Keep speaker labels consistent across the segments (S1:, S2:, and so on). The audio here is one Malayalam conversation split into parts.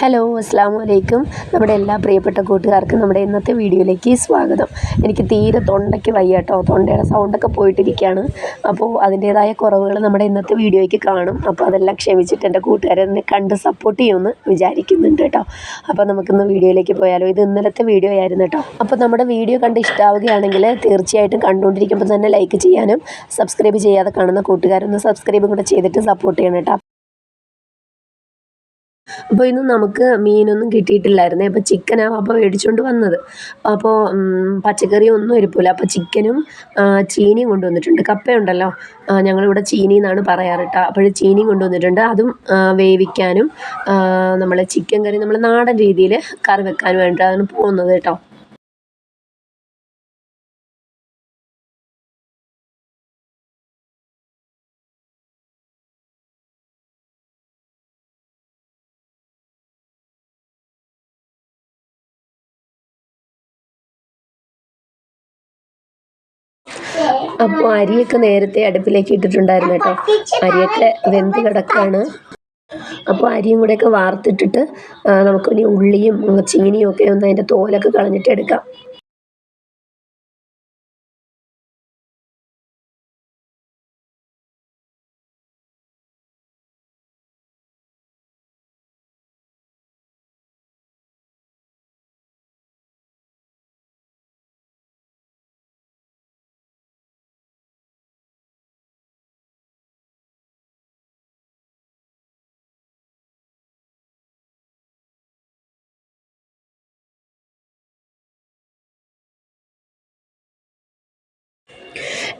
S1: ഹലോ അസ്സാം വലൈക്കും നമ്മുടെ എല്ലാ പ്രിയപ്പെട്ട കൂട്ടുകാർക്കും നമ്മുടെ ഇന്നത്തെ വീഡിയോയിലേക്ക് സ്വാഗതം. എനിക്ക് തീരെ തൊണ്ടയ്ക്ക് വയ്യാട്ടോ. തൊണ്ടയുടെ സൗണ്ടൊക്കെ പോയിട്ടിരിക്കുകയാണ്. അപ്പോൾ അതിന്റേതായ കുറവുകൾ നമ്മുടെ ഇന്നത്തെ വീഡിയോയ്ക്ക് കാണും. അപ്പോൾ അതെല്ലാം ക്ഷമിച്ചിട്ട് എന്റെ കൂട്ടുകാരെ എന്നെ കണ്ട് സപ്പോർട്ട് ചെയ്യുമെന്ന് വിചാരിക്കുന്നുണ്ട് കേട്ടോ. അപ്പോൾ നമുക്കിന്ന് വീഡിയോയിലേക്ക് പോയാലോ. ഇത് ഇന്നലത്തെ വീഡിയോ ആയിരുന്നു കേട്ടോ. അപ്പോൾ നമ്മുടെ വീഡിയോ കണ്ട് ഇഷ്ടമാവുകയാണെങ്കിൽ തീർച്ചയായിട്ടും കണ്ടുകൊണ്ടിരിക്കുമ്പോൾ തന്നെ ലൈക്ക് ചെയ്യാനും സബ്സ്ക്രൈബ് ചെയ്യാതെ കാണുന്ന കൂട്ടുകാരൊന്ന് സബ്സ്ക്രൈബും കൂടെ ചെയ്തിട്ട് സപ്പോർട്ട് ചെയ്യണം കേട്ടോ. അപ്പോൾ ഇന്ന് നമുക്ക് മീനൊന്നും കിട്ടിയിട്ടില്ലായിരുന്നേ. അപ്പോൾ ചിക്കനാണ് അപ്പോൾ മേടിച്ചുകൊണ്ട് വന്നത്. അപ്പോൾ പച്ചക്കറി ഒന്നും ഇരിപ്പില്ല അപ്പോൾ ചിക്കനും ചീനിയും കൊണ്ടുവന്നിട്ടുണ്ട്. കപ്പയുണ്ടല്ലോ. ഞങ്ങളിവിടെ ചീനി എന്നാണ് പറയാറ് കേട്ടോ. അപ്പോൾ ചീനിയും കൊണ്ടുവന്നിട്ടുണ്ട്. അതും വേവിക്കാനും നമ്മൾ ചിക്കൻ കറി നമ്മൾ നാടൻ രീതിയിൽ കറി വെക്കാനും വേണ്ടിയിട്ടാണ് പോകുന്നത് കേട്ടോ. അപ്പോൾ അരിയൊക്കെ നേരത്തെ അടുപ്പിലേക്ക് ഇട്ടിട്ടുണ്ടായിരുന്നു കേട്ടോ. അരിയൊക്കെ വെന്ത് കിടക്കാണ്. അപ്പോൾ അരിയും കൂടെയൊക്കെ വാർത്തിട്ടിട്ട് നമുക്കിനി ഉള്ളിയും ചീനിയും ഒക്കെ ഒന്ന് അതിന്റെ തോലൊക്കെ കളഞ്ഞിട്ട് എടുക്കാം.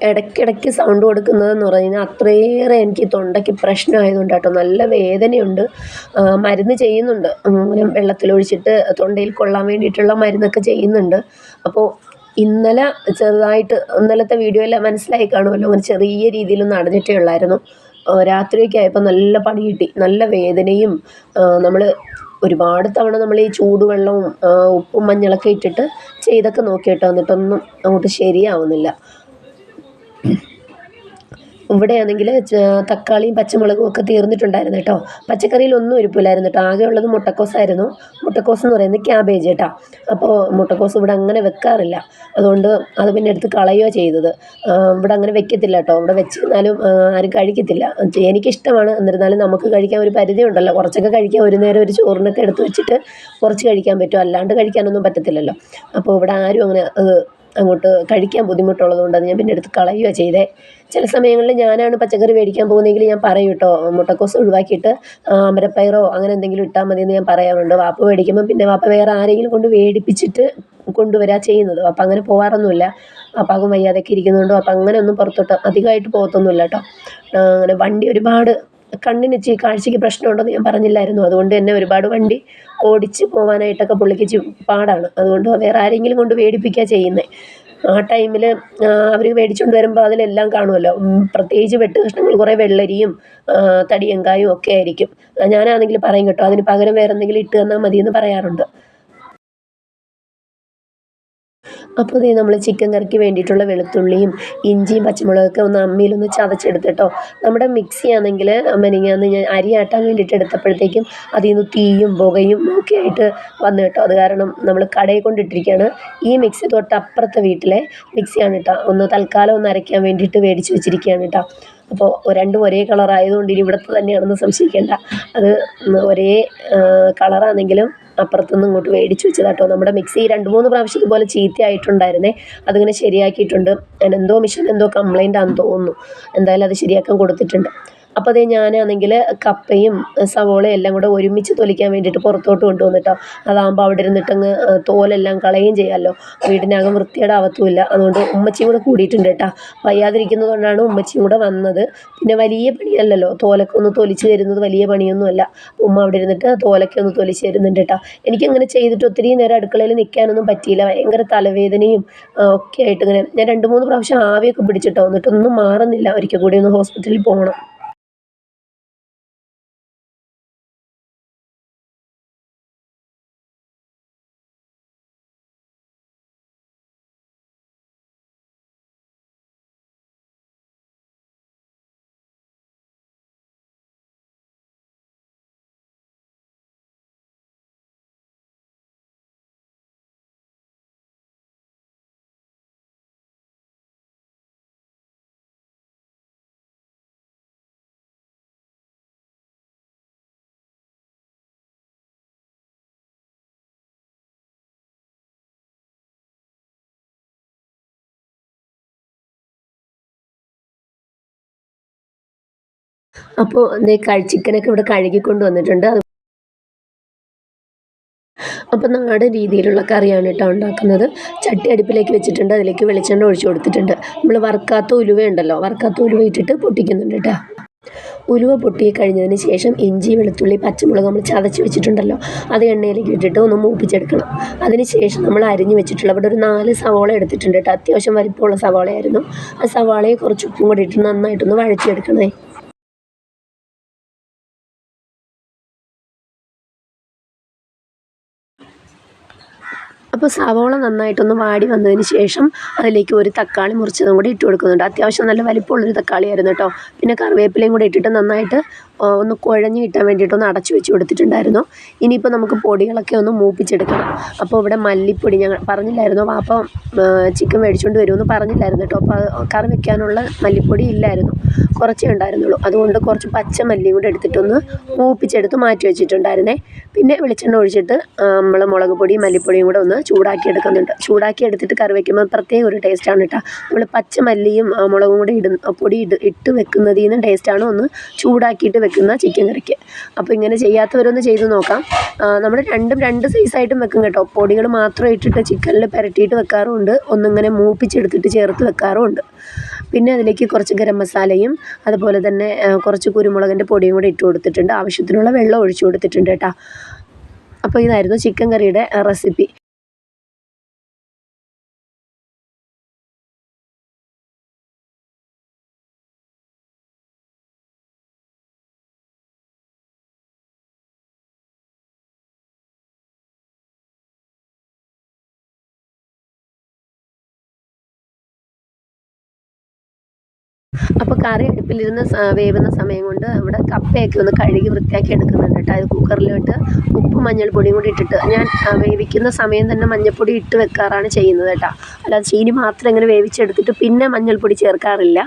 S1: ഇടയ്ക്കിടയ്ക്ക് സൗണ്ട് കൊടുക്കുന്നതെന്ന് പറഞ്ഞാൽ അത്രയേറെ എനിക്ക് തൊണ്ടയ്ക്ക് പ്രശ്നമായതുകൊണ്ട് കേട്ടോ നല്ല വേദനയുണ്ട്. മരുന്ന് ചെയ്യുന്നുണ്ട്. വെള്ളത്തിലൊഴിച്ചിട്ട് തൊണ്ടയിൽ കൊള്ളാൻ വേണ്ടിയിട്ടുള്ള മരുന്നൊക്കെ ചെയ്യുന്നുണ്ട്. അപ്പോൾ ഇന്നലെ ചെറുതായിട്ട് ഇന്നലത്തെ വീഡിയോയിൽ മനസ്സിലായി കാണുമല്ലോ. അങ്ങനെ ചെറിയ രീതിയിലൊന്ന് അടഞ്ഞിട്ടേ ഉള്ളായിരുന്നു. രാത്രിയൊക്കെ ആയപ്പോൾ നല്ല പണി കിട്ടി. നല്ല വേദനയും നമ്മൾ ഒരുപാട് തവണ നമ്മൾ ഈ ചൂടുവെള്ളവും ഉപ്പും മഞ്ഞളൊക്കെ ഇട്ടിട്ട് ചെയ്തൊക്കെ നോക്കിയിട്ട്. എന്നിട്ടൊന്നും അങ്ങോട്ട് ശരിയാവുന്നില്ല. ഇവിടെയാണെങ്കിൽ തക്കാളിയും പച്ചമുളകും ഒക്കെ തീർന്നിട്ടുണ്ടായിരുന്നു കേട്ടോ. പച്ചക്കറിയിലൊന്നും ഇരിപ്പില്ലായിരുന്നു കേട്ടോ. ആകെ ഉള്ളത് മുട്ടക്കോസായിരുന്നു മുട്ടക്കോസ് എന്ന് പറയുന്നത് ക്യാബേജ് കേട്ടോ. അപ്പോൾ മുട്ടക്കോസ് ഇവിടെ അങ്ങനെ വെക്കാറില്ല. അതുകൊണ്ട് അത് പിന്നെ എടുത്ത് കളയുകയോ ചെയ്തത്. ഇവിടെ അങ്ങനെ വെക്കത്തില്ല കേട്ടോ. ഇവിടെ വെച്ചിരുന്നാലും ആരും കഴിക്കത്തില്ല. എനിക്കിഷ്ടമാണ്. എന്നിരുന്നാലും നമുക്ക് കഴിക്കാൻ ഒരു പരിധി ഉണ്ടല്ലോ. കുറച്ചൊക്കെ കഴിക്കാൻ ഒരു നേരം ഒരു ചോറിനൊക്കെ എടുത്ത് വെച്ചിട്ട് കുറച്ച് കഴിക്കാൻ പറ്റും. അല്ലാണ്ട് കഴിക്കാനൊന്നും പറ്റത്തില്ലല്ലോ. അപ്പോൾ ഇവിടെ ആരും അങ്ങനെ അങ്ങോട്ട് കഴിക്കാൻ ബുദ്ധിമുട്ടുള്ളത് കൊണ്ട് അത് ഞാൻ പിന്നെ എടുത്ത് കളയുകയാണ് ചെയ്തത് ചില സമയങ്ങളിൽ ഞാനാണ് പച്ചക്കറി മേടിക്കാൻ പോകുന്നതെങ്കിൽ ഞാൻ പറയും കേട്ടോ മുട്ടക്കോസ് ഒഴിവാക്കിയിട്ട് അമരപ്പയറോ അങ്ങനെ എന്തെങ്കിലും ഇട്ടാൽ മതി എന്ന് ഞാൻ പറയാറുണ്ട്. വാപ്പ മേടിക്കുമ്പോൾ പിന്നെ വാപ്പ വേറെ ആരെങ്കിലും കൊണ്ട് മേടിപ്പിച്ചിട്ട് കൊണ്ടുവരാ ചെയ്യുന്നത്. അപ്പം അങ്ങനെ പോകാറൊന്നുമില്ല വാപ്പാക്കും വയ്യാതൊക്കെ ഇരിക്കുന്നതുകൊണ്ട് അപ്പം അങ്ങനെ ഒന്നും പുറത്തോട്ട് അധികമായിട്ട് പോകത്തൊന്നുമില്ല കേട്ടോ. അങ്ങനെ വണ്ടി ഒരുപാട് കണ്ണിന് ഇച്ചിരി കാഴ്ചയ്ക്ക് പ്രശ്നമുണ്ടെന്ന് ഞാൻ പറഞ്ഞില്ലായിരുന്നു. അതുകൊണ്ട് തന്നെ ഒരുപാട് വണ്ടി ഓടിച്ച് പോകാനായിട്ടൊക്കെ പുള്ളിക്ക് പാടാണ്. അതുകൊണ്ട് വേറെ ആരെങ്കിലും കൊണ്ട് പേടിപ്പിക്കുക ചെയ്യുന്നത് ആ ടൈമിൽ അവർ മേടിച്ചുകൊണ്ട് വരുമ്പോൾ അതിലെല്ലാം കാണുമല്ലോ പ്രത്യേകിച്ച് വെട്ട് കഷ്ണങ്ങൾ കുറേ വെള്ളരിയും തടിയങ്കായും ഒക്കെ ആയിരിക്കും. ഞാനാണെങ്കിൽ പറയും കേട്ടോ അതിന് പകരം വേറെ എന്തെങ്കിലും ഇട്ട് തന്നാൽ മതിയെന്ന് പറയാറുണ്ട്. അപ്പോൾ ഇതേ നമ്മൾ ചിക്കൻ കറിക്ക് വേണ്ടിയിട്ടുള്ള വെളുത്തുള്ളിയും ഇഞ്ചിയും പച്ചമുളകൊക്കെ ഒന്ന് അമ്മിയിലൊന്ന് ചതച്ചെടുത്തിട്ടോ. നമ്മുടെ മിക്സി ആണെങ്കിൽ മെനിങ്ങാന്ന് ഞാൻ അരി ആട്ടാൻ വേണ്ടിയിട്ട് എടുത്തപ്പോഴത്തേക്കും അതിൽ നിന്ന് തീയും പുകയും ഒക്കെ ആയിട്ട് വന്നു കേട്ടോ. അത് കാരണം നമ്മൾ കടയിൽ കൊണ്ടിട്ടിരിക്കുകയാണ് ഈ മിക്സി തൊട്ടപ്പുറത്തെ വീട്ടിലെ മിക്സിയാണ് കേട്ടോ ഒന്ന് തൽക്കാലം ഒന്ന് അരയ്ക്കാൻ വേണ്ടിയിട്ട് മേടിച്ച് വെച്ചിരിക്കുകയാണ് കേട്ടോ അപ്പോൾ രണ്ടും ഒരേ കളറായതുകൊണ്ട് ഇനി ഇവിടുത്തെ തന്നെയാണെന്ന് സംശയിക്കേണ്ട. അത് ഒരേ കളറാണെങ്കിലും അപ്പുറത്തുനിന്ന് ഇങ്ങോട്ട് മേടിച്ച് വെച്ചതാട്ടോ. നമ്മുടെ മിക്സി രണ്ട് മൂന്ന് പ്രാവശ്യം ഇതുപോലെ ചീത്തയായിട്ടുണ്ടായിരുന്നേ. അതിങ്ങനെ ശരിയാക്കിയിട്ടുണ്ട്. അതിനെന്തോ മിഷൻ എന്തോ കംപ്ലൈന്റ് ആണെന്ന് തോന്നുന്നു. എന്തായാലും അത് ശരിയാക്കാൻ കൊടുത്തിട്ടുണ്ട്. അപ്പോൾ അതേ ഞാനാണെങ്കിൽ കപ്പയും സവോളയും എല്ലാം കൂടെ ഒരുമിച്ച് തൊലിക്കാൻ വേണ്ടിയിട്ട് പുറത്തോട്ട് കൊണ്ടുവന്നിട്ടോ. അതാകുമ്പോൾ അവിടെ ഇരുന്നിട്ടങ്ങ് തോലെല്ലാം കളയുകയും ചെയ്യാമല്ലോ വീടിനകം വൃത്തിയുടെ ആവത്തുമില്ല അതുകൊണ്ട് ഉമ്മച്ചിയും കൂടെ കൂടിയിട്ടുണ്ട് കേട്ടോ. വയ്യാതിരിക്കുന്നത് കൊണ്ടാണ് ഉമ്മച്ചിയും കൂടെ വന്നത്. പിന്നെ വലിയ പണിയല്ലല്ലോ. തോലൊക്കെ ഒന്ന് തൊലിച്ച് തരുന്നത് വലിയ പണിയൊന്നുമല്ല. ഉമ്മ അവിടെ ഇരുന്നിട്ട് തോലൊക്കെ ഒന്ന് തൊലിച്ച് തരുന്നുണ്ട് കേട്ടോ. എനിക്കങ്ങനെ ചെയ്തിട്ട് ഒത്തിരി നേരം അടുക്കളയിൽ നിൽക്കാനൊന്നും പറ്റിയില്ല. ഭയങ്കര തലവേദനയും ഒക്കെ ആയിട്ട് ഇങ്ങനെ ഞാൻ രണ്ട് മൂന്ന് പ്രാവശ്യം ആവിയൊക്കെ പിടിച്ചിട്ടോ. എന്നിട്ടൊന്നും മാറുന്നില്ല. ഒരിക്കൽ കൂടി ഒന്ന് ഹോസ്പിറ്റലിൽ പോകണം. ദേ കഴി ചിക്കനൊക്കെ ഇവിടെ കഴുകിക്കൊണ്ട് വന്നിട്ടുണ്ട് അപ്പോൾ നാടൻ രീതിയിലുള്ള കറിയാണ് കേട്ടോ ഉണ്ടാക്കുന്നത്. ചട്ടി അടുപ്പിലേക്ക് വെച്ചിട്ടുണ്ട്. അതിലേക്ക് വെളിച്ചെണ്ണ ഒഴിച്ചു കൊടുത്തിട്ടുണ്ട്. നമ്മൾ വറുക്കാത്ത ഉലുവ ഉണ്ടല്ലോ വറുക്കാത്ത ഉലുവ ഇട്ടിട്ട് പൊട്ടിക്കുന്നുണ്ട് കേട്ടോ. ഉലുവ പൊട്ടി കഴിഞ്ഞതിന് ശേഷം ഇഞ്ചി വെളുത്തുള്ളി പച്ചമുളക് നമ്മൾ ചതച്ച് വെച്ചിട്ടുണ്ടല്ലോ അത് എണ്ണയിലേക്ക് ഇട്ടിട്ട് ഒന്ന് മൂപ്പിച്ചെടുക്കണം. അതിന് ശേഷം നമ്മൾ അരിഞ്ഞ് വെച്ചിട്ടുള്ള ഇവിടെ ഒരു നാല് സവാള എടുത്തിട്ടുണ്ട് കേട്ടോ. അത്യാവശ്യം വലിപ്പമുള്ള സവാളയായിരുന്നു. ആ സവാളയെ കുറച്ച് ഉപ്പും കൂടി ഇട്ട് നന്നായിട്ടൊന്ന് വഴച്ചെടുക്കണേ അപ്പോൾ സവോള നന്നായിട്ടൊന്ന് വാടി വന്നതിന് ശേഷം അതിലേക്ക് ഒരു തക്കാളി മുറിച്ചതും കൂടി ഇട്ട് കൊടുക്കുന്നുണ്ട്. അത്യാവശ്യം നല്ല വലിപ്പമുള്ളൊരു തക്കാളിയായിരുന്നു കേട്ടോ. പിന്നെ കറിവേപ്പിലയും കൂടി ഇട്ടിട്ട് നന്നായിട്ട് ഒന്ന് കുഴഞ്ഞ് കിട്ടാൻ വേണ്ടിയിട്ട് ഒന്ന് അടച്ചു വെച്ച് കൊടുത്തിട്ടുണ്ടായിരുന്നു. ഇനിയിപ്പോൾ നമുക്ക് പൊടികളൊക്കെ ഒന്ന് മൂപ്പിച്ചെടുക്കണം. അപ്പോൾ ഇവിടെ മല്ലിപ്പൊടി ഞങ്ങൾ പറഞ്ഞില്ലായിരുന്നു. വാപ്പ ചിക്കൻ മേടിച്ചുകൊണ്ട് വരുമെന്ന് പറഞ്ഞില്ലായിരുന്നു കേട്ടോ. അപ്പോൾ കറി വെക്കാനുള്ള മല്ലിപ്പൊടി ഇല്ലായിരുന്നു. കുറച്ചേ ഉണ്ടായിരുന്നുള്ളൂ. അതുകൊണ്ട് കുറച്ച് പച്ച മല്ലിയും കൂടെ എടുത്തിട്ടൊന്ന് മൂപ്പിച്ചെടുത്ത് മാറ്റി വെച്ചിട്ടുണ്ടായിരുന്നേ. പിന്നെ വെളിച്ചെണ്ണ ഒഴിച്ചിട്ട് നമ്മൾ മുളക് പൊടിയും മല്ലിപ്പൊടിയും കൂടെ ഒന്ന് ചൂടാക്കി എടുക്കുന്നുണ്ട് ചൂടാക്കി എടുത്തിട്ട് കറി വെക്കുമ്പോൾ പ്രത്യേക ഒരു ടേസ്റ്റാണ് കേട്ടോ നമ്മൾ പച്ചമല്ലിയും മുളകും കൂടി ഇടുന്ന പൊടി ഇട്ട് ഇട്ട് വെക്കുന്നതിൽ നിന്ന് ടേസ്റ്റാണ് ഒന്ന് ചൂടാക്കിയിട്ട് വെക്കുന്ന ചിക്കൻ കറിക്ക്. അപ്പോൾ ഇങ്ങനെ ചെയ്യാത്തവരൊന്ന് ചെയ്ത് നോക്കാം. നമ്മൾ രണ്ടും രണ്ട് സൈസായിട്ടും വെക്കും കേട്ടോ. പൊടികൾ മാത്രം ഇട്ടിട്ട് ചിക്കനിൽ പുരട്ടിയിട്ട് വെക്കാറുമുണ്ട് ഒന്നിങ്ങനെ മൂപ്പിച്ചെടുത്തിട്ട് ചേർത്ത് വെക്കാറുമുണ്ട് പിന്നെ അതിലേക്ക് കുറച്ച് ഗരം മസാലയും അതുപോലെ തന്നെ കുറച്ച് കുരുമുളകിന്റെ പൊടിയും കൂടി ഇട്ട് കൊടുത്തിട്ടുണ്ട്. ആവശ്യത്തിനുള്ള വെള്ളം ഒഴിച്ചു കൊടുത്തിട്ടുണ്ട് കേട്ടോ അപ്പോൾ ഇതായിരുന്നു ചിക്കൻ കറിയുടെ റെസിപ്പി അപ്പോൾ കറി അടുപ്പിലിരുന്ന് വേവുന്ന സമയം കൊണ്ട് ഇവിടെ കപ്പയൊക്കെ ഒന്ന് കഴുകി വൃത്തിയാക്കി എടുക്കുന്നുണ്ട് കേട്ടോ. അത് കുക്കറിലോട്ട് ഉപ്പും മഞ്ഞൾപ്പൊടിയും കൂടി ഇട്ടിട്ട് ഞാൻ വേവിക്കുന്ന സമയം തന്നെ മഞ്ഞൾപ്പൊടി ഇട്ട് വെക്കാറാണ് ചെയ്യുന്നത് കേട്ടോ. അല്ലാതെ ചീനി മാത്രം ഇങ്ങനെ വേവിച്ചെടുത്തിട്ട് പിന്നെ മഞ്ഞൾപ്പൊടി ചേർക്കാറില്ല.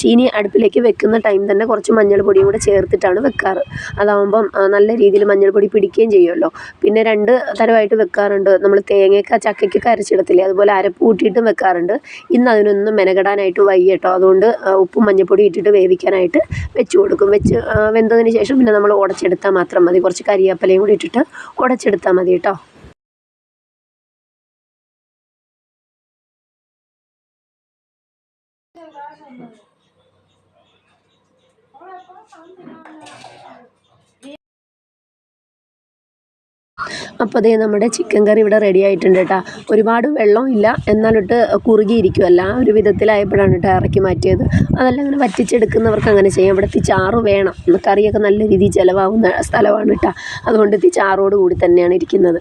S1: ചീനി അടുപ്പിലേക്ക് വെക്കുന്ന ടൈം തന്നെ കുറച്ച് മഞ്ഞൾപ്പൊടിയും കൂടെ ചേർത്തിട്ടാണ് വെക്കാറ്. അതാവുമ്പം നല്ല രീതിയിൽ മഞ്ഞൾപ്പൊടി പിടിക്കുകയും ചെയ്യുമല്ലോ. പിന്നെ രണ്ട് തരമായിട്ട് വെക്കാറുണ്ട്. നമ്മൾ തേങ്ങയൊക്കെ ചക്കയ്ക്കൊക്കെ അരച്ചിടത്തില്ലേ? അതുപോലെ അരപ്പ് കൂട്ടിയിട്ടും വെക്കാറുണ്ട്. ഇന്ന് അതിനൊന്നും മെനകെടാനായിട്ട് വയ്യ കേട്ടോ. അതുകൊണ്ട് ഉപ്പും മഞ്ഞൾപ്പൊടി ഇട്ടിട്ട് വേവിക്കാനായിട്ട് വെച്ച് കൊടുക്കും. വെച്ച് വെന്തതിന് ശേഷം പിന്നെ നമ്മൾ ഉടച്ചെടുത്താൽ മാത്രം മതി. കുറച്ച് കരിയാപ്പലയും കൂടി ഇട്ടിട്ട് ഉടച്ചെടുത്താൽ മതി കേട്ടോ. അപ്പോൾ അതേ നമ്മുടെ ചിക്കൻ കറി ഇവിടെ റെഡി ആയിട്ടുണ്ട് കേട്ടോ ഒരുപാട് വെള്ളം ഇല്ല എന്നാലിട്ട് കുറുകിയിരിക്കുമല്ല ആ ഒരു വിധത്തിലായപ്പോഴാണ് കേട്ടോ ഇറക്കി മാറ്റിയത്. അതല്ല അങ്ങനെ വറ്റിച്ചെടുക്കുന്നവർക്ക് അങ്ങനെ ചെയ്യാം. ഇവിടെ ചാറ് വേണം. കറിയൊക്കെ നല്ല രീതിയിൽ ചിലവാകുന്ന സ്ഥലമാണ് കേട്ടോ അതുകൊണ്ട് ചാറോട് കൂടി തന്നെയാണ് ഇരിക്കുന്നത്.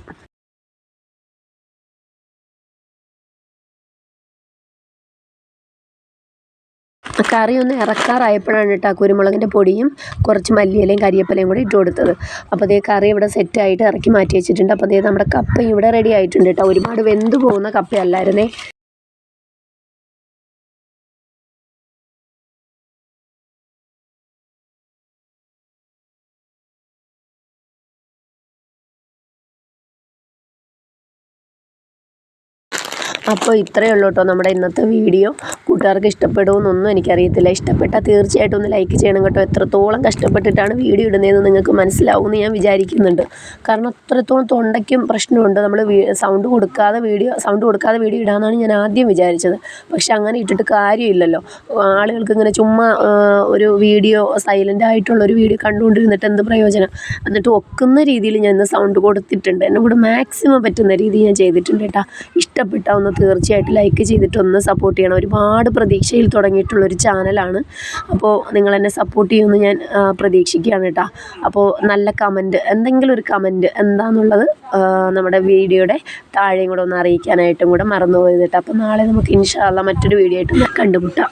S1: കറി ഒന്ന് ഇറക്കാറായപ്പോഴാണ് കേട്ടോ കുരുമുളകിന്റെ പൊടിയും കുറച്ച് മല്ലിയിലയും കരിയപ്പലയും കൂടി ഇട്ട് കൊടുത്തത്. അപ്പോൾ അതേ കറി ഇവിടെ സെറ്റായിട്ട് ഇറക്കി മാറ്റി വെച്ചിട്ടുണ്ട്. അപ്പോൾ അതേ നമ്മുടെ കപ്പ ഇവിടെ റെഡി ആയിട്ടുണ്ട് കേട്ടോ. ഒരുപാട് വെന്ത് പോകുന്ന കപ്പയല്ലായിരുന്നേ. അപ്പോൾ ഇത്രയേ ഉള്ളൂ കേട്ടോ നമ്മുടെ ഇന്നത്തെ വീഡിയോ. കൂട്ടുകാർക്ക് ഇഷ്ടപ്പെടുമെന്നൊന്നും എനിക്കറിയത്തില്ല. ഇഷ്ടപ്പെട്ടാൽ തീർച്ചയായിട്ടും ഒന്ന് ലൈക്ക് ചെയ്യണം കേട്ടോ. എത്രത്തോളം കഷ്ടപ്പെട്ടിട്ടാണ് വീഡിയോ ഇടുന്നതെന്ന് നിങ്ങൾക്ക് മനസ്സിലാവുമെന്ന് ഞാൻ വിചാരിക്കുന്നുണ്ട്. കാരണം അത്രത്തോളം തൊണ്ടയ്ക്കും പ്രശ്നമുണ്ട്. നമ്മൾ സൗണ്ട് കൊടുക്കാതെ വീഡിയോ സൗണ്ട് കൊടുക്കാതെ വീഡിയോ ഇടാമെന്നാണ് ഞാൻ ആദ്യം വിചാരിച്ചത്. പക്ഷെ അങ്ങനെ ഇട്ടിട്ട് കാര്യമില്ലല്ലോ. ആളുകൾക്ക് ഇങ്ങനെ ചുമ്മാ ഒരു വീഡിയോ സൈലന്റ് ആയിട്ടുള്ള ഒരു വീഡിയോ കണ്ടുകൊണ്ടിരുന്നിട്ട് എന്ത് പ്രയോജനം? എന്നിട്ട് ഒക്കുന്ന രീതിയിൽ ഞാൻ ഇന്ന് സൗണ്ട് കൊടുത്തിട്ടുണ്ട്. എന്നെ കൂടെ മാക്സിമം പറ്റുന്ന രീതിയിൽ ഞാൻ ചെയ്തിട്ടുണ്ട് കേട്ടോ. ഇഷ്ടപ്പെട്ട ഒന്ന് തീർച്ചയായിട്ടും ലൈക്ക് ചെയ്തിട്ടൊന്ന് സപ്പോർട്ട് ചെയ്യണം. ഒരുപാട് പ്രതീക്ഷയിൽ തുടങ്ങിയിട്ടുള്ളൊരു ചാനലാണ് അപ്പോൾ നിങ്ങൾ എന്നെ സപ്പോർട്ട് ചെയ്യുമെന്ന് ഞാൻ പ്രതീക്ഷിക്കുകയാണ് കേട്ടോ. അപ്പോൾ നല്ല കമന്റ് എന്തെങ്കിലും ഒരു കമന്റ് എന്താണെന്നുള്ളത് നമ്മുടെ വീഡിയോയുടെ താഴെയും കൂടെ ഒന്ന് അറിയിക്കാനായിട്ടും കൂടെ മറന്നു പോയത് കേട്ടോ. അപ്പോൾ നാളെ നമുക്ക് ഇൻഷാല്ല മറ്റൊരു വീഡിയോ ആയിട്ട് കണ്ടുമുട്ടാം.